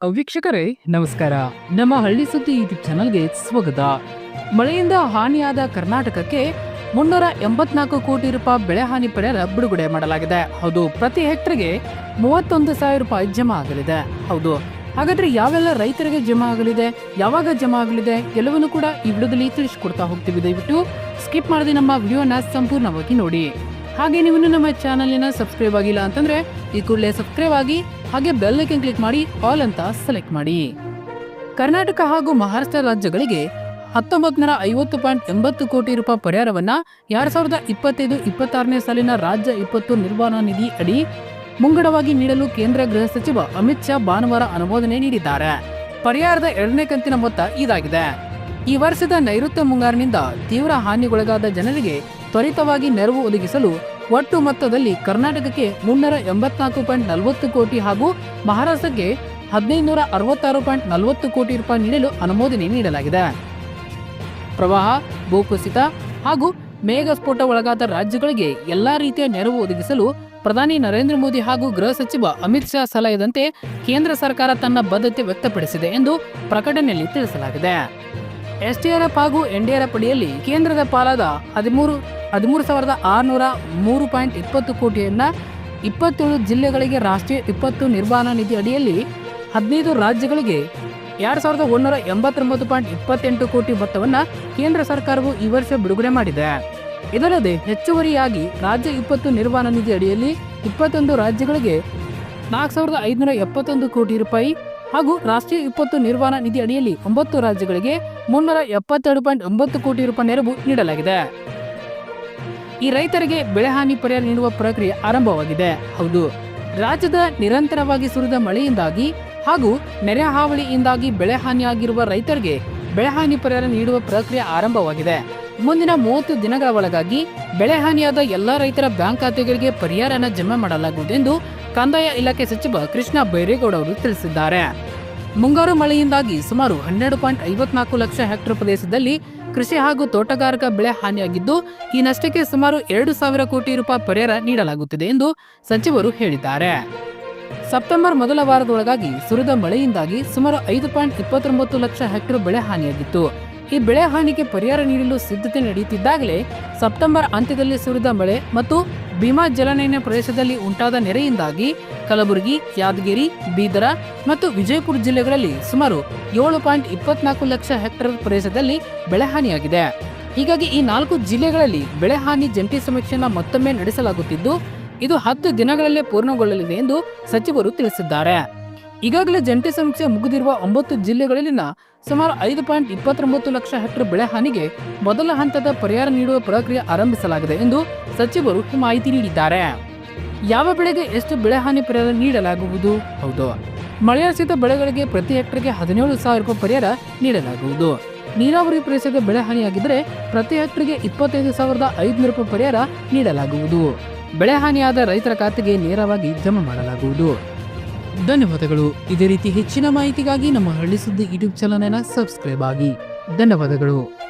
ವೀಕ್ಷಕರೇ, ನಮಸ್ಕಾರ. ನಮ್ಮ ಹಳ್ಳಿ ಸುದ್ದಿ ಯೂಟ್ಯೂಬ್ ಚಾನಲ್ಗೆ ಸ್ವಾಗತ. ಮಳೆಯಿಂದ ಹಾನಿಯಾದ ಕರ್ನಾಟಕಕ್ಕೆ ಮುನ್ನೂರ ಎಂಬತ್ನಾಲ್ಕು ಕೋಟಿ ರೂಪಾಯಿ ಬೆಳೆ ಹಾನಿ ಪರಿಹಾರ ಬಿಡುಗಡೆ ಮಾಡಲಾಗಿದೆ. ಹೌದು, ಪ್ರತಿ ಹೆಕ್ಟರ್ಗೆ ಮೂವತ್ತೊಂದು ಸಾವಿರ ರೂಪಾಯಿ ಜಮಾ ಆಗಲಿದೆ. ಹೌದು, ಹಾಗಾದ್ರೆ ಯಾವೆಲ್ಲ ರೈತರಿಗೆ ಜಮಾ ಆಗಲಿದೆ? ಯಾವಾಗ ಜಮಾ ಆಗಲಿದೆ? ಎಲ್ಲವನ್ನೂ ಕೂಡ ಈ ವಿಡಿಯೋದಲ್ಲಿ ತಿಳಿಸಿಕೊಡ್ತಾ ಹೋಗ್ತೀವಿ. ದಯವಿಟ್ಟು ಸ್ಕಿಪ್ ಮಾಡದೆ ನಮ್ಮ ವಿಡಿಯೋನ ಸಂಪೂರ್ಣವಾಗಿ ನೋಡಿ. ಹಾಗೆ ನೀವು ನಮ್ಮ ಚಾನಲಿನ ಸಬ್ಸ್ಕ್ರೈಬ್ ಆಗಿಲ್ಲ ಅಂತಂದ್ರೆ ಈ ಕೂಡಲೇ ಸಬ್ಸ್ಕ್ರೈಬ್ ಆಗಿ ಹಾಗೆ ಬೆಲ್ ಐಕನ್ ಕ್ಲಿಕ್ ಮಾಡಿ ಆಲ್ ಅಂತ ಸೆಲೆಕ್ಟ್ ಮಾಡಿ. ಕರ್ನಾಟಕ ಹಾಗೂ ಮಹಾರಾಷ್ಟ್ರ ರಾಜ್ಯಗಳಿಗೆ ಹತ್ತೊಂಬತ್ತು ಐವತ್ತು ಪಾಯಿಂಟ್ ಎಂಬತ್ತು ಕೋಟಿ ರೂಪಾಯಿ ಪರಿಹಾರವನ್ನ ಎರಡ್ ಸಾವಿರದ ಇಪ್ಪತ್ತೈದು ಇಪ್ಪತ್ತಾರನೇ ಸಾಲಿನ ರಾಜ್ಯ ವಿಪತ್ತು ನಿರ್ವಹಣಾ ನಿಧಿ ಅಡಿ ಮುಂಗಡವಾಗಿ ನೀಡಲು ಕೇಂದ್ರ ಗೃಹ ಸಚಿವ ಅಮಿತ್ ಶಾ ಭಾನುವಾರ ಅನುಮೋದನೆ ನೀಡಿದ್ದಾರೆ. ಪರಿಹಾರದ ಎರಡನೇ ಕಂತಿನ ಮೊತ್ತ ಇದಾಗಿದೆ. ಈ ವರ್ಷದ ನೈಋತ್ಯ ಮುಂಗಾರಿನಿಂದ ತೀವ್ರ ಹಾನಿಗೊಳಗಾದ ಜನರಿಗೆ ತ್ವರಿತವಾಗಿ ನೆರವು ಒದಗಿಸಲು ಒಟ್ಟು ಮೊತ್ತದಲ್ಲಿ ಕರ್ನಾಟಕಕ್ಕೆ ಮುನ್ನೂರ ಎಂಬತ್ನಾಲ್ಕು ಪಾಯಿಂಟ್ ನಲವತ್ತು ಕೋಟಿ ಹಾಗೂ ಮಹಾರಾಷ್ಟ್ರಕ್ಕೆ ಹದಿನೈದು ನೂರ ಅರವತ್ತಾರು ಪಾಯಿಂಟ್ ನಲವತ್ತು ಕೋಟಿ ರೂಪಾಯಿ ನೀಡಲು ಅನುಮೋದನೆ ನೀಡಲಾಗಿದೆ. ಪ್ರವಾಹ, ಭೂಕುಸಿತ ಹಾಗೂ ಮೇಘಸ್ಫೋಟ ಒಳಗಾದ ರಾಜ್ಯಗಳಿಗೆ ಎಲ್ಲಾ ರೀತಿಯ ನೆರವು ಒದಗಿಸಲು ಪ್ರಧಾನಿ ನರೇಂದ್ರ ಮೋದಿ ಹಾಗೂ ಗೃಹ ಸಚಿವ ಅಮಿತ್ ಶಾ ಸಲಹೆದಂತೆ ಕೇಂದ್ರ ಸರ್ಕಾರ ತನ್ನ ಬದ್ಧತೆ ವ್ಯಕ್ತಪಡಿಸಿದೆ ಎಂದು ಪ್ರಕಟಣೆಯಲ್ಲಿ ತಿಳಿಸಲಾಗಿದೆ. ಎಸ್ಡಿಆರ್ಎಫ್ ಹಾಗೂ ಎನ್ಡಿಆರ್ಎಫ್ ಅಡಿಯಲ್ಲಿ ಕೇಂದ್ರದ ಪಾಲಾದ ಹದಿಮೂರು ಹದಿಮೂರು ಸಾವಿರದ ಆರುನೂರ ಮೂರು ಪಾಯಿಂಟ್ ಇಪ್ಪತ್ತು ಕೋಟಿಯನ್ನ ಇಪ್ಪತ್ತೇಳು ಜಿಲ್ಲೆಗಳಿಗೆ ರಾಷ್ಟ್ರೀಯ ವಿಪತ್ತು ನಿರ್ವಹಣಾ ನಿಧಿ ಅಡಿಯಲ್ಲಿ ಹದಿನೈದು ರಾಜ್ಯಗಳಿಗೆ ಎರಡ್ ಸಾವಿರದ ಒಂದೂರ ಎಂಬತ್ತೊಂಬತ್ತು ಪಾಯಿಂಟ್ ಇಪ್ಪತ್ತೆಂಟು ಕೋಟಿ ಮೊತ್ತವನ್ನ ಕೇಂದ್ರ ಸರ್ಕಾರವು ಈ ವರ್ಷ ಬಿಡುಗಡೆ ಮಾಡಿದೆ. ಇದಲ್ಲದೆ ಹೆಚ್ಚುವರಿಯಾಗಿ ರಾಜ್ಯ ವಿಪತ್ತು ನಿರ್ವಹಣಾ ನಿಧಿ ಅಡಿಯಲ್ಲಿ ಇಪ್ಪತ್ತೊಂದು ರಾಜ್ಯಗಳಿಗೆ ನಾಲ್ಕು ಸಾವಿರದ ಐದುನೂರ ಎಪ್ಪತ್ತೊಂದು ಕೋಟಿ ರೂಪಾಯಿ ಹಾಗೂ ರಾಷ್ಟ್ರೀಯ ವಿಪತ್ತು ನಿರ್ವಹಣಾ ನಿಧಿ ಅಡಿಯಲ್ಲಿ ಒಂಬತ್ತು ರಾಜ್ಯಗಳಿಗೆ ಮುನ್ನೂರ ಎಪ್ಪತ್ತೆರಡು ಪಾಯಿಂಟ್ ಒಂಬತ್ತು ಕೋಟಿ ರೂಪಾಯಿ ನೆರವು ನೀಡಲಾಗಿದೆ. ಈ ರೈತರಿಗೆ ಬೆಳೆಹಾನಿ ಪರಿಹಾರ ನೀಡುವ ಪ್ರಕ್ರಿಯೆ ಆರಂಭವಾಗಿದೆ. ಹೌದು, ರಾಜ್ಯದ ನಿರಂತರವಾಗಿ ಸುರಿದ ಮಳೆಯಿಂದಾಗಿ ಹಾಗೂ ನೆರೆ ಹಾವಳಿಯಿಂದಾಗಿ ಬೆಳೆ ಹಾನಿಯಾಗಿರುವ ರೈತರಿಗೆ ಬೆಳೆಹಾನಿ ಪರಿಹಾರ ನೀಡುವ ಪ್ರಕ್ರಿಯೆ ಆರಂಭವಾಗಿದೆ. ಮುಂದಿನ ಮೂವತ್ತು ದಿನಗಳ ಒಳಗಾಗಿ ಬೆಳೆಹಾನಿಯಾದ ಎಲ್ಲಾ ರೈತರ ಬ್ಯಾಂಕ್ ಖಾತೆಗಳಿಗೆ ಪರಿಹಾರನ ಜಮಾ ಮಾಡಲಾಗುವುದೆಂದು ಕಂದಾಯ ಇಲಾಖೆ ಸಚಿವ ಕೃಷ್ಣ ಬೈರೇಗೌಡ ಅವರು ತಿಳಿಸಿದ್ದಾರೆ. ಮುಂಗಾರು ಮಳೆಯಿಂದಾಗಿ ಸುಮಾರು ಹನ್ನೆರಡು ಪಾಯಿಂಟ್ ಐವತ್ನಾಲ್ಕು ಲಕ್ಷ ಹೆಕ್ಟೇರ್ ಪ್ರದೇಶದಲ್ಲಿ ಕೃಷಿ ಹಾಗೂ ತೋಟಗಾರಿಕಾ ಬೆಳೆ ಹಾನಿಯಾಗಿದ್ದು, ಈ ನಷ್ಟಕ್ಕೆ ಸುಮಾರು ಎರಡು ಸಾವಿರ ಕೋಟಿ ರೂಪಾಯಿ ಪರಿಹಾರ ನೀಡಲಾಗುತ್ತಿದೆ ಎಂದು ಸಚಿವರು ಹೇಳಿದ್ದಾರೆ. ಸೆಪ್ಟೆಂಬರ್ ಮೊದಲ ವಾರದೊಳಗಾಗಿ ಸುರಿದ ಮಳೆಯಿಂದಾಗಿ ಸುಮಾರು ಐದು ಪಾಯಿಂಟ್ ಇಪ್ಪತ್ತೊಂಬತ್ತು ಲಕ್ಷ ಹೆಕ್ಟೇರ್ ಬೆಳೆ ಹಾನಿಯಾಗಿತ್ತು. ಈ ಬೆಳೆ ಹಾನಿಗೆ ಪರಿಹಾರ ನೀಡಲು ಸಿದ್ಧತೆ ನಡೆಯುತ್ತಿದ್ದಾಗಲೇ ಸೆಪ್ಟೆಂಬರ್ ಅಂತ್ಯದಲ್ಲಿ ಸುರಿದ ಮಳೆ ಮತ್ತು ಭೀಮಾ ಜಲನಯನ ಪ್ರದೇಶದಲ್ಲಿ ಉಂಟಾದ ನೆರೆಯಿಂದಾಗಿ ಕಲಬುರಗಿ, ಯಾದಗಿರಿ, ಬೀದರ ಮತ್ತು ವಿಜಯಪುರ ಜಿಲ್ಲೆಗಳಲ್ಲಿ ಸುಮಾರು ಏಳು ಪಾಯಿಂಟ್ ಇಪ್ಪತ್ನಾಲ್ಕು ಲಕ್ಷ ಹೆಕ್ಟೇರ್ ಪ್ರದೇಶದಲ್ಲಿ ಬೆಳೆ ಹಾನಿಯಾಗಿದೆ. ಹೀಗಾಗಿ ಈ ನಾಲ್ಕು ಜಿಲ್ಲೆಗಳಲ್ಲಿ ಬೆಳೆ ಹಾನಿ ಜಂಟಿ ಸಮೀಕ್ಷೆಯನ್ನು ಮತ್ತೊಮ್ಮೆ ನಡೆಸಲಾಗುತ್ತಿದ್ದು, ಇದು ಹತ್ತು ದಿನಗಳಲ್ಲೇ ಪೂರ್ಣಗೊಳ್ಳಲಿದೆ ಎಂದು ಸಚಿವರು ತಿಳಿಸಿದ್ದಾರೆ. ಈಗಾಗಲೇ ಜಂಟಿ ಸಮೀಕ್ಷೆ ಮುಗಿದಿರುವ ಒಂಬತ್ತು ಜಿಲ್ಲೆಗಳಲ್ಲಿನ ಸುಮಾರು ಐದು ಪಾಯಿಂಟ್ ಇಪ್ಪತ್ತೊಂಬತ್ತು ಲಕ್ಷ ಹೆಕ್ಟರ್ ಬೆಳೆ ಹಾನಿಗೆ ಮೊದಲ ಹಂತದ ಪರಿಹಾರ ನೀಡುವ ಪ್ರಕ್ರಿಯೆ ಆರಂಭಿಸಲಾಗಿದೆ ಎಂದು ಸಚಿವರು ಮಾಹಿತಿ ನೀಡಿದ್ದಾರೆ. ಯಾವ ಬೆಳೆಗೆ ಎಷ್ಟು ಬೆಳೆ ಹಾನಿ ಪರಿಹಾರ ನೀಡಲಾಗುವುದು? ಹೌದು. ಮಳೆಯಾಶ್ರಿತ ಬೆಳೆಗಳಿಗೆ ಪ್ರತಿ ಹೆಕ್ಟರ್ಗೆ ಹದಿನೇಳು ಸಾವಿರ ರೂಪಾಯಿ ಪರಿಹಾರ ನೀಡಲಾಗುವುದು. ನೀರಾವರಿ ಪ್ರದೇಶದ ಬೆಳೆ ಹಾನಿಯಾಗಿದ್ದರೆ ಪ್ರತಿ ಹೆಕ್ಟರ್ಗೆ ಇಪ್ಪತ್ತೈದು ಸಾವಿರದ ಐದುನೂರು ರೂಪಾಯಿ ಪರಿಹಾರ ನೀಡಲಾಗುವುದು. ಬೆಳೆ ಹಾನಿಯಾದ ರೈತರ ಖಾತೆಗೆ ನೇರವಾಗಿ ಜಮಾ ಮಾಡಲಾಗುವುದು. ಧನ್ಯವಾದಗಳು. ಇದೇ ರೀತಿ ಹೆಚ್ಚಿನ ಮಾಹಿತಿಗಾಗಿ ನಮ್ಮ ಹಳ್ಳಿ ಸುದ್ದಿ ಯೂಟ್ಯೂಬ್ ಚಾನಲ್ ಸಬ್ಸ್ಕ್ರೈಬ್ ಆಗಿ. ಧನ್ಯವಾದಗಳು.